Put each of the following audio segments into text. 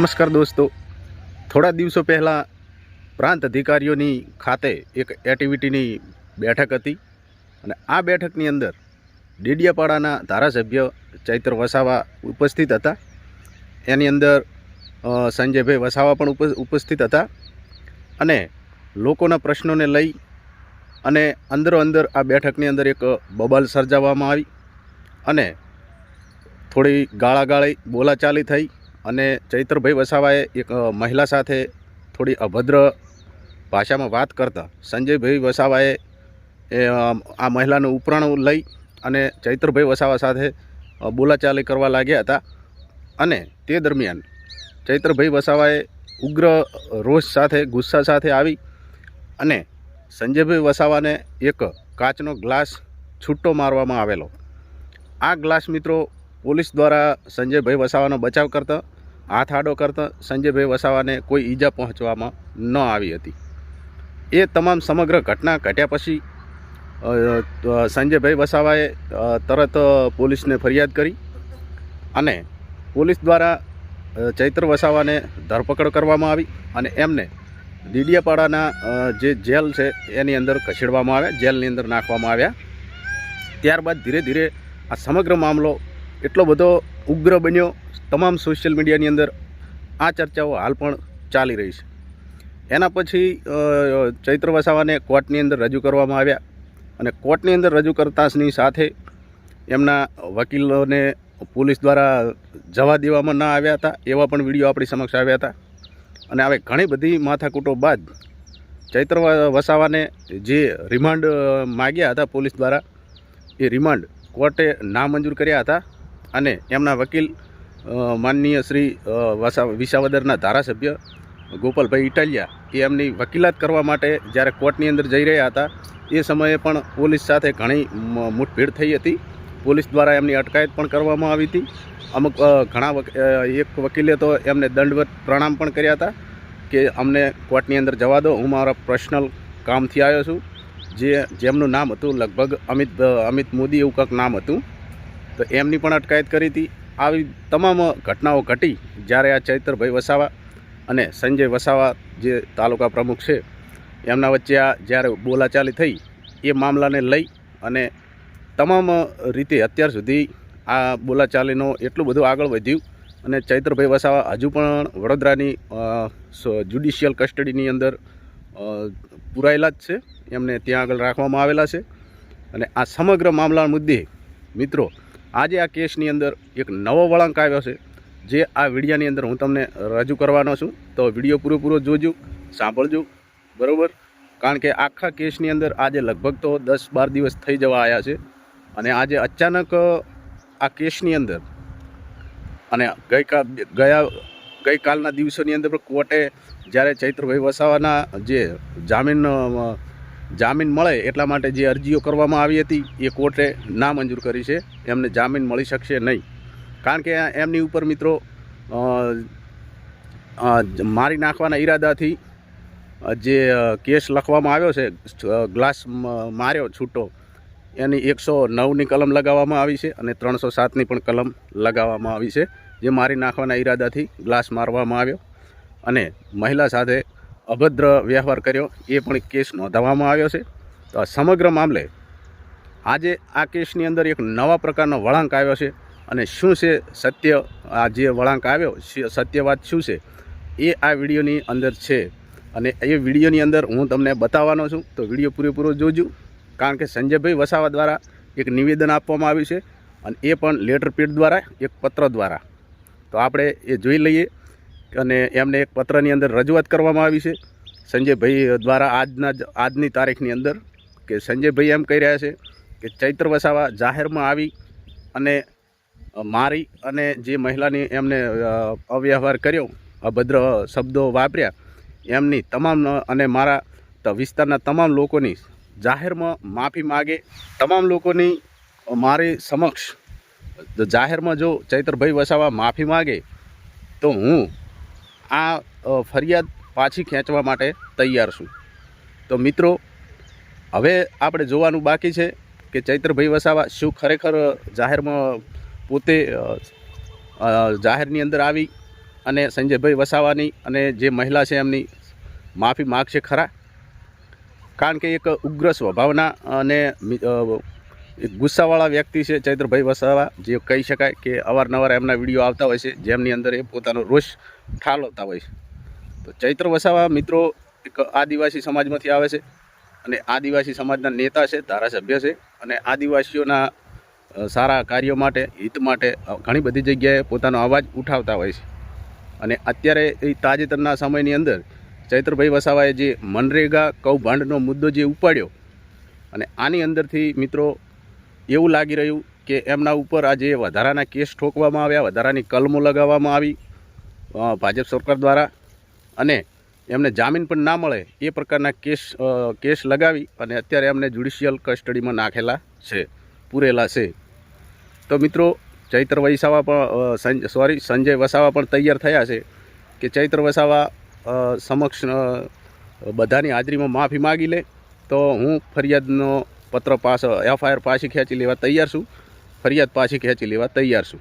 નમસ્કાર દોસ્તો. થોડા દિવસો પહેલાં પ્રાંત અધિકારીઓની ખાતે એક એક્ટિવિટીની બેઠક હતી અને આ બેઠકની અંદર ડેડિયાપાડાના ધારાસભ્ય ચૈત્ર વસાવા ઉપસ્થિત હતા. એની અંદર સંજયભાઈ વસાવા પણ ઉપ ઉપસ્થિત હતા અને લોકોના પ્રશ્નોને લઈ અને અંદરો અંદર આ બેઠકની અંદર એક બબાલ સર્જાવવામાં આવી અને થોડી ગાળાગાળી બોલાચાલી થઈ. અને ચૈત્રભાઈ વસાવાએ એક મહિલા સાથે થોડી અભદ્ર ભાષામાં વાત કરતા. સંજયભાઈ વસાવાએ, એ આ મહિલાનું ઉપરાણ લઈ અને ચૈત્રભાઈ વસાવા સાથે બોલાચાલી કરવા લાગ્યા હતા. અને તે દરમિયાન ચૈત્રભાઈ વસાવાએ ઉગ્ર રોષ સાથે, ગુસ્સા સાથે આવી અને સંજયભાઈ વસાવાને એક કાચનો ગ્લાસ છૂટો મારવામાં આવેલો. આ ગ્લાસ મિત્રો પોલીસ દ્વારા સંજયભાઈ વસાવાનો બચાવ કરતા હાથ આડો કરતા સંજયભાઈ વસાવાને કોઈ ઈજા પહોંચવામાં ન આવી હતી. એ તમામ સમગ્ર ઘટના ઘટ્યા પછી સંજયભાઈ વસાવાએ તરત પોલીસને ફરિયાદ કરી અને પોલીસ દ્વારા ચૈત્ર વસાવાને ધરપકડ કરવામાં આવી અને એમને ડીડિયાપાડાના જે જેલ છે એની અંદર ખસેડવામાં આવ્યા, જેલની અંદર નાખવામાં આવ્યા. ત્યારબાદ ધીરે ધીરે આ સમગ્ર મામલો એટલો બધો ઉગ્ર બન્યો. તમામ સોશિયલ મીડિયાની અંદર આ ચર્ચાઓ હાલ પણ ચાલી રહી છે. એના પછી ચૈત્ર વસાવાને કોર્ટની અંદર રજૂ કરવામાં આવ્યા અને કોર્ટની અંદર રજૂ કરતાની સાથે એમના વકીલોને પોલીસ દ્વારા જવા દેવામાં ન આવ્યા હતા, એવા પણ વીડિયો આપણી સમક્ષ આવ્યા હતા. અને હવે ઘણી બધી માથાકૂટો બાદ ચૈત્ર વસાવાને જે રિમાન્ડ માગ્યા હતા પોલીસ દ્વારા, એ રિમાન્ડ કોર્ટે નામંજૂર કર્યા હતા. અને એમના વકીલ માનનીય શ્રી વાસા, વિસાવદરના ધારાસભ્ય ગોપાલભાઈ ઇટાલિયા, એ એમની વકીલાત કરવા માટે જ્યારે કોર્ટની અંદર જઈ રહ્યા હતા, એ સમયે પણ પોલીસ સાથે ઘણી મુઠભેડ થઈ હતી. પોલીસ દ્વારા એમની અટકાયત પણ કરવામાં આવી હતી. અમુક ઘણા એક વકીલે તો એમને દંડવત પ્રણામ પણ કર્યા હતા કે અમને કોર્ટની અંદર જવા દો, હું મારા પર્સનલ કામથી આવ્યો છું. જે, જેમનું નામ હતું લગભગ અમિત અમિત મોદી એવું કંઈક નામ હતું. તો એમની પણ અટકાયત કરી હતી. આવી તમામ ઘટનાઓ ઘટી જ્યારે આ ચૈત્રભાઈ વસાવા અને સંજય વસાવા જે તાલુકા પ્રમુખ છે, એમના વચ્ચે આ જ્યારે બોલાચાલી થઈ, એ મામલાને લઈ અને તમામ રીતે અત્યાર સુધી આ બોલાચાલીનો એટલું બધું આગળ વધ્યું અને ચૈત્રભાઈ વસાવા હજુ પણ વડોદરાની જ્યુડિશિયલ કસ્ટડીની અંદર પુરાયેલા જ છે. એમને ત્યાં આગળ રાખવામાં આવેલા છે. અને આ સમગ્ર મામલા મુદ્દે મિત્રો આજે આ કેસની અંદર એક નવો વળાંક આવ્યો છે, જે આ વિડીયાની અંદર હું તમને રજૂ કરવાનો છું. તો વીડિયો પૂરેપૂરો જોજો, સાંભળજો, બરાબર? કારણ કે આખા કેસની અંદર આજે લગભગ તો દસ બાર દિવસ થઈ જવા આવ્યા છે અને આજે અચાનક આ કેસની અંદર અને ગઈકાલ ગયા, ગઈકાલના દિવસોની અંદર કોર્ટે જ્યારે ચૈત્રભાઈ વસાવાના જે જામીન જામીન મળે એટલા માટે જે અરજીઓ કરવામાં આવી હતી, એ કોર્ટે નામંજૂર કરી છે. એમને જામીન મળી શકશે નહીં. કારણ કે એમની ઉપર મિત્રો મારી નાખવાના ઈરાદાથી જે કેસ લખવામાં આવ્યો છે ગ્લાસ માર્યો, છૂટો, એની એકસો નવની કલમ લગાવવામાં આવી છે અને ત્રણસો સાતની પણ કલમ લગાવવામાં આવી છે, જે મારી નાખવાના ઈરાદાથી ગ્લાસ મારવામાં આવ્યો. અને મહિલા સાથે અભદ્ર વ્યવહાર કર્યો, એ પણ કેસ નોંધાવવામાં આવ્યો છે. તો આ સમગ્ર મામલે આજે આ કેસની અંદર એક નવા પ્રકારનો વળાંક આવ્યો છે. અને શું છે સત્ય? આ જે વળાંક આવ્યો, શ- સત્ય વાત શું છે? એ આ વિડીયોની અંદર છે. અને એ વિડીયોની અંદર હું તમને બતાવવાનો છું. તો વીડિયો પૂરેપૂરો જોજો. કારણ કે સંજયભાઈ વસાવા દ્વારા એક નિવેદન આપવામાં આવ્યું છે. અને એ પણ લેટર પેડ દ્વારા, એક પત્ર દ્વારા. તો આપણે એ જોઈ લઈએ. અને એમને એક પત્રની અંદર રજૂઆત કરવામાં આવી છે. સંજયભાઈ દ્વારા આજના આજની તારીખની અંદર કે સંજયભાઈ એમ કહી રહ્યા છે કે ચૈત્ર વસાવા જાહેરમાં આવી અને મારી અને જે મહિલાની એમને અવ્યવહાર કર્યો, અભદ્ર શબ્દો વાપર્યા, એમની તમામ અને મારા વિસ્તારના તમામ લોકોની જાહેરમાં માફી માગે, તમામ લોકોની મારી સમક્ષ જાહેરમાં જો ચૈત્રભાઈ વસાવા માફી માગે, તો હું આ ફરિયાદ પાછી ખેંચવા માટે તૈયાર છું. તો મિત્રો, હવે આપણે જોવાનું બાકી છે કે ચૈત્રભાઈ વસાવા શું ખરેખર જાહેરમાં પોતે જાહેરની અંદર આવી અને સંજયભાઈ વસાવાની અને જે મહિલા છે એમની માફી માગશે ખરા? કારણ કે એક ઉગ્ર સ્વભાવના અને એક ગુસ્સાવાળા વ્યક્તિ છે ચૈત્રભાઈ વસાવા, જે કહી શકાય કે અવારનવાર એમના વીડિયો આવતા હોય છે, જેમની અંદર એ પોતાનો રોષ ઠાલવતા હોય છે. તો ચૈત્ર વસાવા મિત્રો એક આદિવાસી સમાજમાંથી આવે છે અને આદિવાસી સમાજના નેતા છે, ધારાસભ્ય છે અને આદિવાસીઓના સારા કાર્યો માટે, હિત માટે ઘણી બધી જગ્યાએ પોતાનો અવાજ ઉઠાવતા હોય છે. અને અત્યારે એ તાજેતરના સમયની અંદર ચૈત્રભાઈ વસાવાએ જે મનરેગા કૌભાંડનો મુદ્દો જે ઉપાડ્યો અને આની અંદરથી મિત્રો એવું લાગી રહ્યું કે એમના ઉપર આજે વધારાના કેસ ઠોકવામાં આવ્યા, વધારાની કલમો લગાવવામાં આવી ભાજપ સરકાર દ્વારા. અને એમને જામીન પણ ના મળે એ પ્રકારના કેસ કેસ લગાવી અને અત્યારે એમને જ્યુડિશિયલ કસ્ટડીમાં નાખેલા છે, પૂરેલા છે. તો મિત્રો, ચૈત્ર વસાવા પણ સોરી સંજય વસાવા પણ તૈયાર થયા છે કે ચૈત્ર વસાવા સમક્ષ બધાની હાજરીમાં માફી માગી લે. તો હું ફરિયાદનો પત્ર પાસ એફઆઈઆર પાછી ખેંચી લેવા તૈયાર છું. ફરિયાદ પાછી ખેંચી લેવા તૈયાર છું.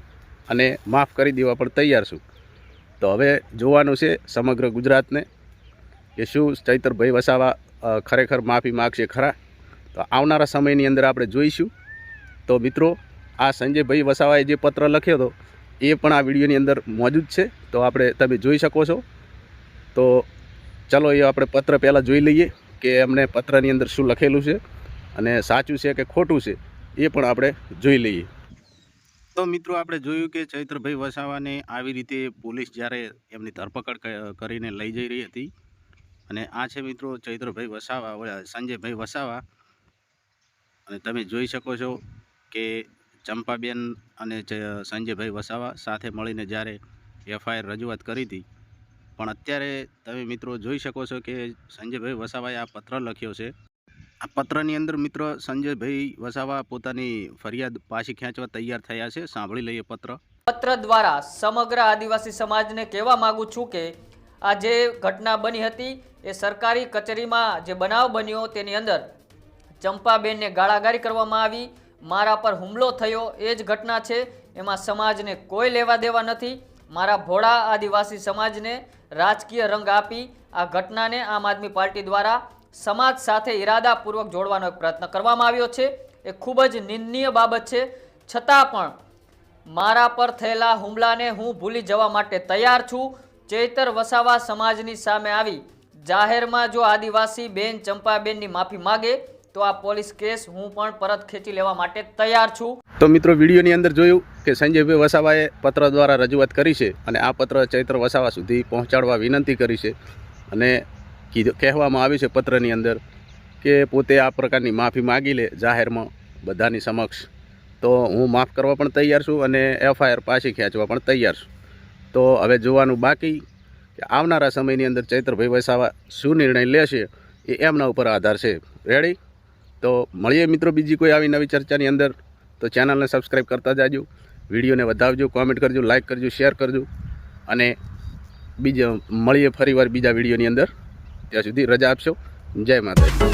અને માફ કરી દેવા પણ તૈયાર છું. તો હવે જોવાનું છે સમગ્ર ગુજરાતને કે શું ચૈતરભાઈ વસાવા ખરેખર માફી માગશે ખરા? તો આવનારા સમયની અંદર આપણે જોઈશું. તો મિત્રો, આ સંજયભાઈ વસાવાએ જે પત્ર લખ્યો હતો, એ પણ આ વિડીયોની અંદર મોજૂદ છે. તો આપણે તમે જોઈ શકો છો. તો ચલો એ આપણે પત્ર પહેલાં જોઈ લઈએ કે એમને પત્રની અંદર શું લખેલું છે. અને સાચું છે કે ખોટું છે, એ પણ આપણે જોઈ લઈએ. તો મિત્રો આપણે જોયું કે ચૈત્રભાઈ વસાવાને આવી રીતે પોલીસ જ્યારે એમની ધરપકડ કરીને લઈ જઈ રહી હતી. અને આ છે મિત્રો ચૈત્રભાઈ વસાવા સંજયભાઈ વસાવા. અને તમે જોઈ શકો છો કે ચંપાબેન અને સંજયભાઈ વસાવા સાથે મળીને જ્યારે એફઆઈઆર રજૂઆત કરી હતી. પણ અત્યારે તમે મિત્રો જોઈ શકો છો કે સંજયભાઈ વસાવાએ આ પત્ર લખ્યો છે. આ પત્રની અંદર મિત્રો સંજયભાઈ વસાવા પોતાની ફરિયાદ પાછી ખેંચવા તૈયાર થયા છે. સાંભળી લઈએ પત્ર. પત્ર દ્વારા સમગ્ર આદિવાસી સમાજને કહેવા માગું છું કે આ જે ઘટના બની હતી, એ સરકારી કચેરીમાં જે બનાવ બન્યો તેની અંદર ચંપાબેનને ગાળાગાળી કરવામાં આવી. મારા પર હુમલો થયો, એ જ ઘટના છે. એમાં સમાજને કોઈ લેવા દેવા નથી. મારા ભોળા આદિવાસી સમાજને રાજકીય રંગ આપી આ ઘટનાને આમ આદમી પાર્ટી દ્વારા સમાજ સાથે ઈરાદાપૂર્વક જોડવાનો એક પ્રયત્ન કરવામાં આવ્યો છે. એ ખૂબ જ નિંદનીય બાબત છે. છતાં પણ મારા પર થયેલા હુમલાને હું ભૂલી જવા માટે તૈયાર છું. ચૈતર વસાવા સમાજની સામે આવી. જાહેરમાં જો આદિવાસી બેન ચંપાબેનની માફી માગે, તો આ પોલીસ કેસ હું પણ પરત ખેંચી લેવા માટે તૈયાર છું. તો મિત્રો, વિડીયોની અંદર જોયું કે સંજયભાઈ વસાવાએ પત્ર દ્વારા રજૂઆત કરી છે અને આ પત્ર ચૈત્ર વસાવા સુધી પહોંચાડવા વિનંતી કરી છે. અને કીધું કહેવામાં આવ્યું છે પત્રની અંદર કે પોતે આ પ્રકારની માફી માગી લે જાહેરમાં બધાની સમક્ષ. તો હું માફ કરવા પણ તૈયાર છું અને એફઆઈઆર પાછી ખેંચવા પણ તૈયાર છું. તો હવે જોવાનું બાકી કે આવનારા સમયની અંદર ચૈત્રભાઈ વસાવા શું નિર્ણય લેશે એ એમના ઉપર આધાર છે. રેડી તો મળીએ મિત્રો બીજી કોઈ આવી નવી ચર્ચાની અંદર. તો ચેનલને સબસ્ક્રાઈબ કરતા જાજો. વિડીયોને વધાવજો કોમેન્ટ કરજો લાઇક કરજો શેર કરજો. અને બીજા મળીએ ફરીવાર બીજા વિડીયોની અંદર. ત્યાં સુધી રજા આપશો. જય માતાજી.